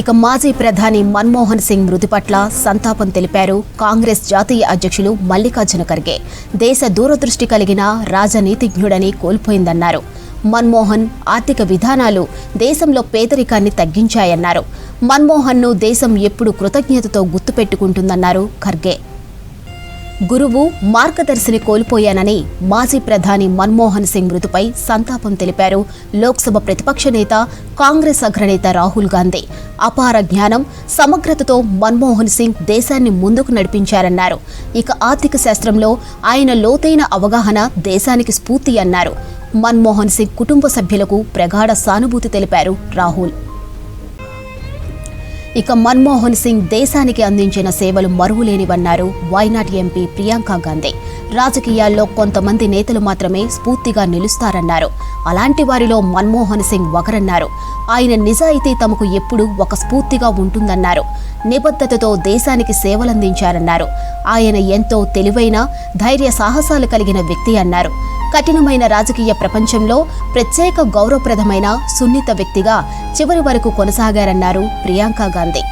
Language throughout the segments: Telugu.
ఇక మాజీ ప్రధాని మన్మోహన్ సింగ్ మృతి పట్ల సంతాపం తెలిపారు. కాంగ్రెస్ జాతీయ అధ్యక్షులు మల్లికార్జున ఖర్గే. దేశ దూరదృష్టి కలిగిన రాజనీతిజ్ఞుడని కోల్పోయిందన్నారు. మన్మోహన్ ఆర్థిక విధానాలు దేశంలో పేదరికాన్ని తగ్గించాయన్నారు. మన్మోహన్ను దేశం ఎప్పుడు కృతజ్ఞతతో గుర్తుపెట్టుకుంటుందన్నారు ఖర్గే. గురువు మార్గదర్శిని కోల్పోయానని మాజీ ప్రధాని మన్మోహన్ సింగ్ మృతిపై సంతాపం తెలిపారు. లోక్సభ ప్రతిపక్ష నేత కాంగ్రెస్ అగ్రనేత రాహుల్ గాంధీ. అపార జ్ఞానం సమగ్రతతో మన్మోహన్ సింగ్ దేశాన్ని ముందుకు నడిపించారన్నారు. ఇక ఆర్థిక శాస్త్రంలో ఆయన లోతైన అవగాహన దేశానికి స్ఫూర్తి అన్నారు. మన్మోహన్ సింగ్ కుటుంబ సభ్యులకు ప్రగాఢ సానుభూతి తెలిపారు రాహుల్. ఇక మన్మోహన్ సింగ్ దేశానికి అందించిన సేవలు మరువులేనివన్నారు. వైనాట్ ఎంపీ ప్రియాంక గాంధీ? రాజకీయాల్లో కొంతమంది నేతలు మాత్రమే స్ఫూర్తిగా నిలుస్తారన్నారు. అలాంటి వారిలో మన్మోహన్ సింగ్ ఒకరన్నారు. ఆయన నిజాయితీ తమకు ఎప్పుడూ ఒక స్ఫూర్తిగా ఉంటుందన్నారు. నిబద్ధతతో దేశానికి సేవలందించారన్నారు. ఆయన ఎంతో తెలివైన ధైర్య సాహసాలు కలిగిన వ్యక్తి అన్నారు. కఠినమైన రాజకీయ ప్రపంచంలో ప్రత్యేక గౌరవప్రదమైన సున్నిత వ్యక్తిగా చివరి వరకు కొనసాగారన్నారు ప్రియాంక గాంధీ.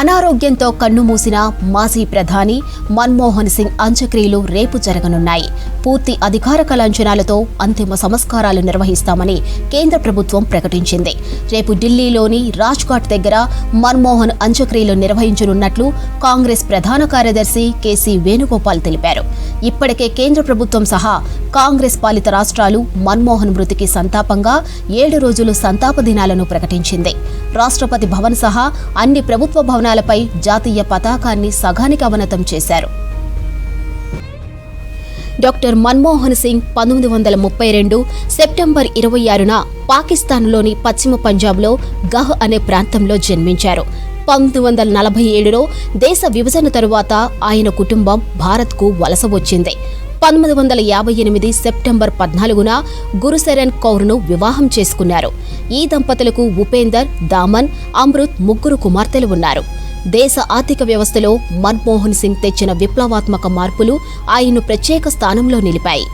అనారోగ్యంతో కన్నుమూసిన మాజీ ప్రధాని మన్మోహన్ సింగ్ అంత్యక్రియలు రేపు జరగనున్నాయి. పూర్తి అధికారిక లాంఛనాలతో అంతిమ సంస్కారాలు నిర్వహిస్తామని కేంద్ర ప్రభుత్వం ప్రకటించింది. రేపు ఢిల్లీలోని రాజ్ఘాట్ దగ్గర మన్మోహన్ అంత్యక్రియలు నిర్వహించనున్నట్లు కాంగ్రెస్ ప్రధాన కార్యదర్శి కేసీ వేణుగోపాల్ తెలిపారు. ఇప్పటికే కేంద్ర ప్రభుత్వం సహా కాంగ్రెస్ పాలిత రాష్ట్రాలు మన్మోహన్ మృతికి సంతాపంగా ఏడు రోజులు సంతాప దినాలను ప్రకటించింది. రాష్ట్రపతి భవన్ సహా అన్ని ప్రభుత్వ భవనాలపై జాతీయ పతాకాన్ని సగానికి అవనతం చేశారు. డాక్టర్ మన్మోహన్ సింగ్ పంతొమ్మిది వందల ముప్పై రెండు సెప్టెంబర్ ఇరవై ఆరున పాకిస్తాన్లోని పశ్చిమ పంజాబ్లో గహ్ అనే ప్రాంతంలో జన్మించారు. పంతొమ్మిది వందల నలభై ఏడులో దేశ విభజన తరువాత ఆయన కుటుంబం భారత్కు వలస వచ్చింది. పంతొమ్మిది వందల యాభై ఎనిమిది సెప్టెంబర్ పద్నాలుగున గురుశరణ్ కౌర్ను వివాహం చేసుకున్నారు. ఈ దంపతులకు ఉపేందర్ దామన్ అమృత్ ముగ్గురు కుమార్తెలు ఉన్నారు. దేశ ఆర్థిక వ్యవస్థలో మన్మోహన్ సింగ్ తెచ్చిన విప్లవాత్మక మార్పులు ఆయన్ను ప్రత్యేక స్థానంలో నిలిపాయి.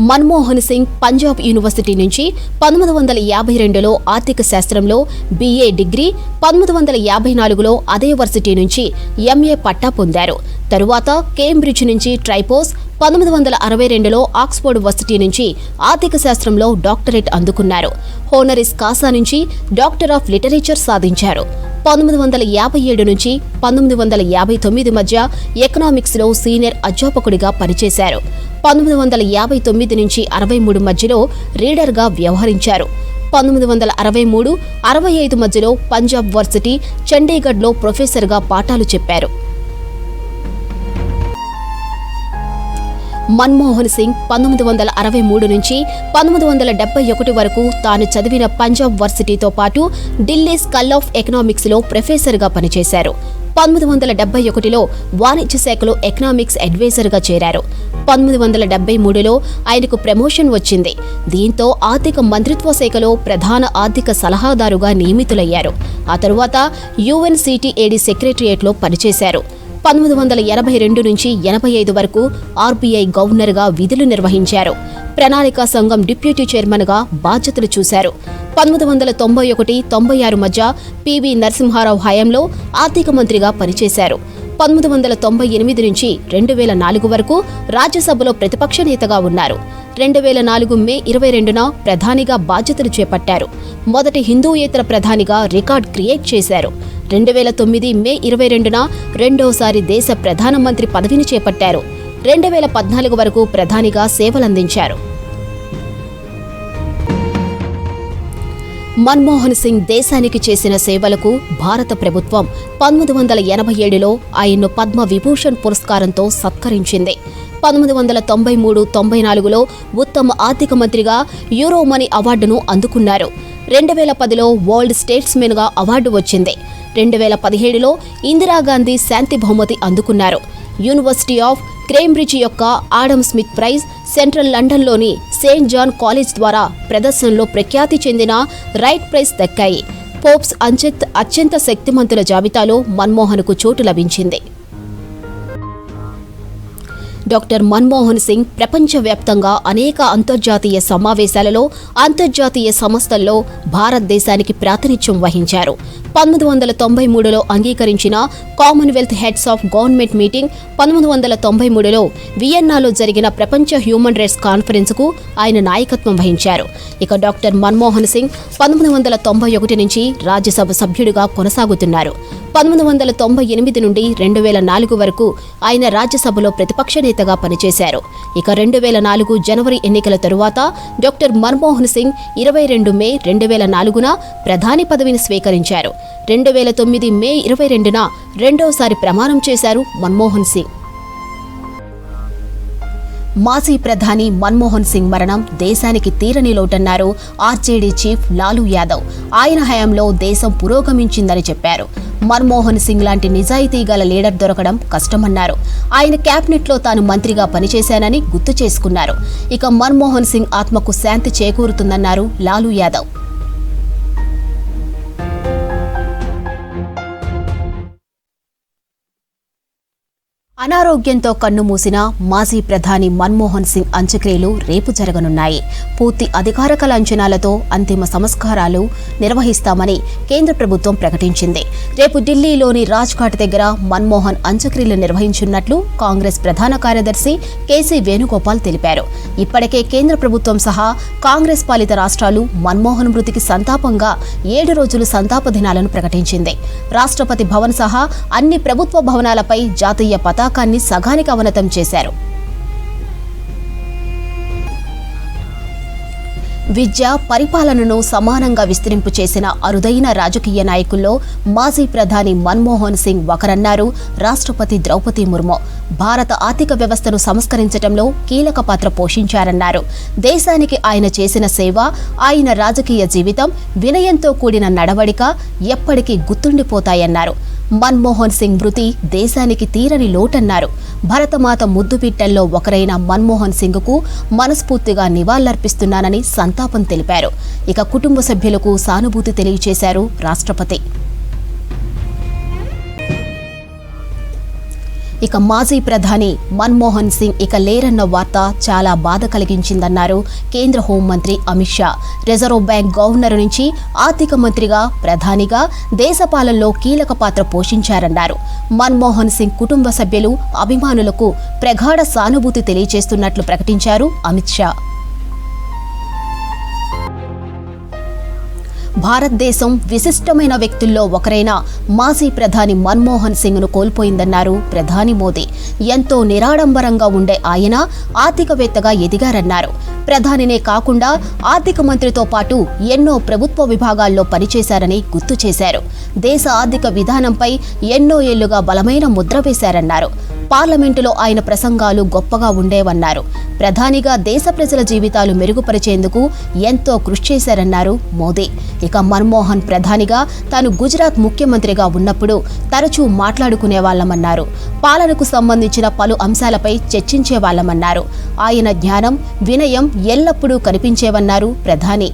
మన్మోహన్ సింగ్ పంజాబ్ యూనివర్సిటీ నుంచి పంతొమ్మిది వందల యాభై రెండులో ఆర్థిక శాస్త్రంలో బీఏ డిగ్రీ పంతొమ్మిది వందల యాభై నాలుగులో అదే వర్సిటీ నుంచి ఎంఏ పట్టా పొందారు. తరువాత కేంబ్రిడ్జ్ నుంచి ట్రైపోస్ పంతొమ్మిది వందల అరవై రెండులో ఆక్స్ఫోర్డ్ వర్సిటీ నుంచి ఆర్థిక శాస్త్రంలో డాక్టరేట్ అందుకున్నారు. హోనరిస్ కాసా నుంచి డాక్టర్ ఆఫ్ లిటరేచర్ సాధించారు. పంతొమ్మిది వందల యాభై ఏడు నుంచి పంతొమ్మిది వందల యాభై తొమ్మిది మధ్య ఎకనామిక్స్లో సీనియర్ అధ్యాపకుడిగా పనిచేశారు. పంతొమ్మిది వందల యాభై తొమ్మిది నుంచి అరవై మూడు మధ్యలో రీడర్గా వ్యవహరించారు. పంతొమ్మిది వందల అరవై మూడు అరవై ఐదు మధ్యలో పంజాబ్ వర్సిటీ చండీగఢ్లో ప్రొఫెసర్గా పాఠాలు చెప్పారు. మన్మోహన్ సింగ్ పంతొమ్మిది వందల అరవై మూడు నుంచి పంతొమ్మిది వందల డెబ్బై ఒకటి వరకు తాను చదివిన పంజాబ్ వర్సిటీతో పాటు ఢిల్లీ స్కల్ ఆఫ్ ఎకనామిక్స్లో ప్రొఫెసర్గా పనిచేశారు. పంతొమ్మిది వందల డెబ్బై ఒకటిలో వాణిజ్య శాఖలో ఎకనామిక్స్ అడ్వైజర్గా చేరారు. పంతొమ్మిది వందల డెబ్బై మూడులో ఆయనకు ప్రమోషన్ వచ్చింది. దీంతో ఆర్థిక మంత్రిత్వ శాఖలో ప్రధాన ఆర్థిక సలహాదారుగా నియమితులయ్యారు. ఆ తరువాత యుఎన్సిటిఏడి సెక్రటరియేట్లో పనిచేశారు. పంతొమ్మిది వందల ఎనభై రెండు నుంచి ఎనభై ఐదు వరకు ఆర్బీఐ గవర్నర్గా విధులు నిర్వహించారు. ప్రణాళికా సంఘం డిప్యూటీ చైర్మన్గా బాధ్యతలు చూశారు. పంతొమ్మిది వందల తొంభై ఒకటి తొంభై ఆరు మధ్య పివి నరసింహారావు హయాంలో ఆర్థిక మంత్రిగా పనిచేశారు. పంతొమ్మిది వందల తొంభై ఎనిమిది నుంచి రెండు వేల నాలుగు వరకు రాజ్యసభలో ప్రతిపక్ష నేతగా ఉన్నారు. రెండు వేల నాలుగు మే ఇరవై రెండున ప్రధానిగా బాధ్యతలు చేపట్టారు. మొదటి హిందూయేతర ప్రధానిగా రికార్డ్ క్రియేట్ చేశారు. రెండు వేల తొమ్మిది మే ఇరవై రెండున రెండోసారి దేశ ప్రధానమంత్రి పదవిని చేపట్టారు. రెండు వేల పద్నాలుగు వరకు ప్రధానిగా సేవలందించారు. మన్మోహన్ సింగ్ దేశానికి చేసిన సేవలకు భారత ప్రభుత్వం పంతొమ్మిది వందల ఎనభై ఏడులో ఆయన్ను పద్మ విభూషణ్ పురస్కారంతో సత్కరించింది. పంతొమ్మిది వందల తొంభై మూడు తొంభై నాలుగులో ఉత్తమ ఆర్థిక మంత్రిగా యూరోమనీ అవార్డును అందుకున్నారు. రెండు వేల పదిలో వరల్డ్ స్టేట్స్మెన్గా అవార్డు వచ్చింది. రెండు వేల పదిహేడులో ఇందిరాగాంధీ శాంతి బహుమతి అందుకున్నారు. యూనివర్సిటీ ఆఫ్ క్రేంబ్రిడ్జ్ యొక్క ఆడమ్ స్మిత్ ప్రైజ్ సెంట్రల్ లండన్లోని సెయింట్ జాన్ కాలేజ్ ద్వారా ప్రదర్శనలో ప్రఖ్యాతి చెందిన రైట్ ప్రైజ్ దక్కాయి. పోప్స్ అంచెత్ అత్యంత శక్తిమంతుల జాబితాలో మన్మోహన్కు చోటు లభించింది. డాక్టర్ మన్మోహన్ సింగ్ ప్రపంచవ్యాప్తంగా అనేక అంతర్జాతీయ సమావేశాలలో అంతర్జాతీయ సంస్థల్లో భారతదేశానికి ప్రాతినిధ్యం వహించారు. పంతొమ్మిది వందల తొంభై మూడులో అంగీకరించిన commonwealth heads of government meeting పంతొమ్మిది వందల తొంభై మూడులో వియన్నాలో జరిగిన ప్రపంచ హ్యూమన్ రైట్స్ కాన్ఫరెన్స్కు ఆయన నాయకత్వం వహించారు. ఇక డాక్టర్ మన్మోహన్ సింగ్ పంతొమ్మిది వందల తొంభై ఒకటి నుంచి రాజ్యసభ సభ్యుడిగా కొనసాగుతున్నారు. పంతొమ్మిది వందల తొంభై ఎనిమిది నుండి రెండు వేల నాలుగు వరకు ఆయన రాజ్యసభలో ప్రతిపక్ష నేతగా పనిచేశారు. ఇక రెండు వేల నాలుగు జనవరి ఎన్నికల తరువాత డాక్టర్ మన్మోహన్ సింగ్ ఇరవై రెండు మే రెండు వేల నాలుగున ప్రధాని పదవిని స్వీకరించారు. రెండు వేల తొమ్మిది మే ఇరవై రెండున రెండోసారి ప్రమాణం చేశారు మన్మోహన్ సింగ్. మాజీ ప్రధాని మన్మోహన్ సింగ్ మరణం దేశానికి తీరని లోటన్నారు ఆర్జేడీ చీఫ్ లాలూ యాదవ్. ఆయన హయాంలో దేశం పురోగమించిందని చెప్పారు. మన్మోహన్ సింగ్ లాంటి నిజాయితీ గల లీడర్ దొరకడం కష్టమన్నారు. ఆయన క్యాబినెట్లో తాను మంత్రిగా పనిచేశానని గుర్తు చేసుకున్నారు. ఇక మన్మోహన్ సింగ్ ఆత్మకు శాంతి చేకూరుతుందన్నారు లాలూ యాదవ్. అనారోగ్యంతో కన్నుమూసిన మాజీ ప్రధాని మన్మోహన్ సింగ్ అంత్యక్రియలు రేపు జరగనున్నాయి. పూర్తి అధికారక లాంఛనాలతో అంతిమ సంస్కారాలు నిర్వహిస్తామని కేంద్ర ప్రభుత్వం ప్రకటించింది. రేపు ఢిల్లీలోని రాజ్ఘాట్ దగ్గర మన్మోహన్ అంత్యక్రియలు నిర్వహించున్నట్లు కాంగ్రెస్ ప్రధాన కార్యదర్శి కేసీ వేణుగోపాల్ తెలిపారు. ఇప్పటికే కేంద్ర ప్రభుత్వం సహా కాంగ్రెస్ పాలిత రాష్ట్రాలు మన్మోహన్ మృతికి సంతాపంగా ఏడు రోజులు సంతాప దినాలను ప్రకటించింది. రాష్ట్రపతి భవన్ సహా అన్ని ప్రభుత్వ భవనాలపై జాతీయ పతాకాన్ని సగానికి అవనతం చేశారు. విద్య పరిపాలనను సమానంగా విస్తరింపు చేసిన అరుదైన రాజకీయ నాయకుల్లో మాజీ ప్రధాని మన్మోహన్ సింగ్ ఒకరన్నారు రాష్ట్రపతి ద్రౌపది ముర్ము. భారత ఆర్థిక వ్యవస్థను సంస్కరించడంలో కీలక పాత్ర పోషించారన్నారు. దేశానికి ఆయన చేసిన సేవ ఆయన రాజకీయ జీవితం వినయంతో కూడిన నడవడిక ఎప్పటికీ గుర్తుండిపోతాయన్నారు. మన్మోహన్ సింగ్ మృతి దేశానికి తీరని లోటన్నారు. భరతమాత ముద్దుపిట్టల్లో ఒకరైన మన్మోహన్ సింగ్కు మనస్ఫూర్తిగా నివాళులర్పిస్తున్నానని సంతాపం తెలిపారు. ఇక కుటుంబ సభ్యులకు సానుభూతి తెలియజేశారు రాష్ట్రపతి. ఇక మాజీ ప్రధాని మన్మోహన్ సింగ్ ఇక లేరన్న వార్త చాలా బాధ కలిగించిందన్నారు కేంద్ర హోంమంత్రి Amit Shah. Reserve bank governor నుంచి ఆర్థిక మంత్రిగా ప్రధానిగా దేశ పాలనలో కీలక పాత్ర పోషించారన్నారు. మన్మోహన్ సింగ్ కుటుంబ సభ్యులు అభిమానులకు ప్రగాఢ సానుభూతి తెలియజేస్తున్నట్లు ప్రకటించారు అమిత్ షా. భారతదేశం విశిష్టమైన వ్యక్తుల్లో ఒకరైన మాజీ ప్రధాని మన్మోహన్ సింగ్ను కోల్పోయిందన్నారు ప్రధాని మోదీ. ఎంతో నిరాడంబరంగా ఉండే ఆయన ఆర్థికవేత్తగా ఎదిగారన్నారు. ప్రధానినే కాకుండా ఆర్థిక మంత్రితో పాటు ఎన్నో ప్రభుత్వ విభాగాల్లో పనిచేశారని గుర్తు చేశారు. దేశ ఆర్థిక విధానంపై ఎన్నో ఏళ్ళుగా బలమైన ముద్ర వేశారన్నారు. పార్లమెంటులో ఆయన ప్రసంగాలు గొప్పగా ఉండేవన్నారు. ప్రధానిగా దేశ ప్రజల జీవితాలు మెరుగుపరిచేందుకు ఎంతో కృషి చేశారన్నారు మోదీ. ఇక మన్మోహన్ ప్రధానిగా తాను గుజరాత్ ముఖ్యమంత్రిగా ఉన్నప్పుడు తరచూ మాట్లాడుకునేవాళ్ళమన్నారు పాలనకు సంబంధించిన పలు అంశాలపై చర్చించేవాళ్ళమన్నారు ఆయన జ్ఞానం వినయం ఎల్లప్పుడూ కనిపించేవన్నారు ప్రధాని.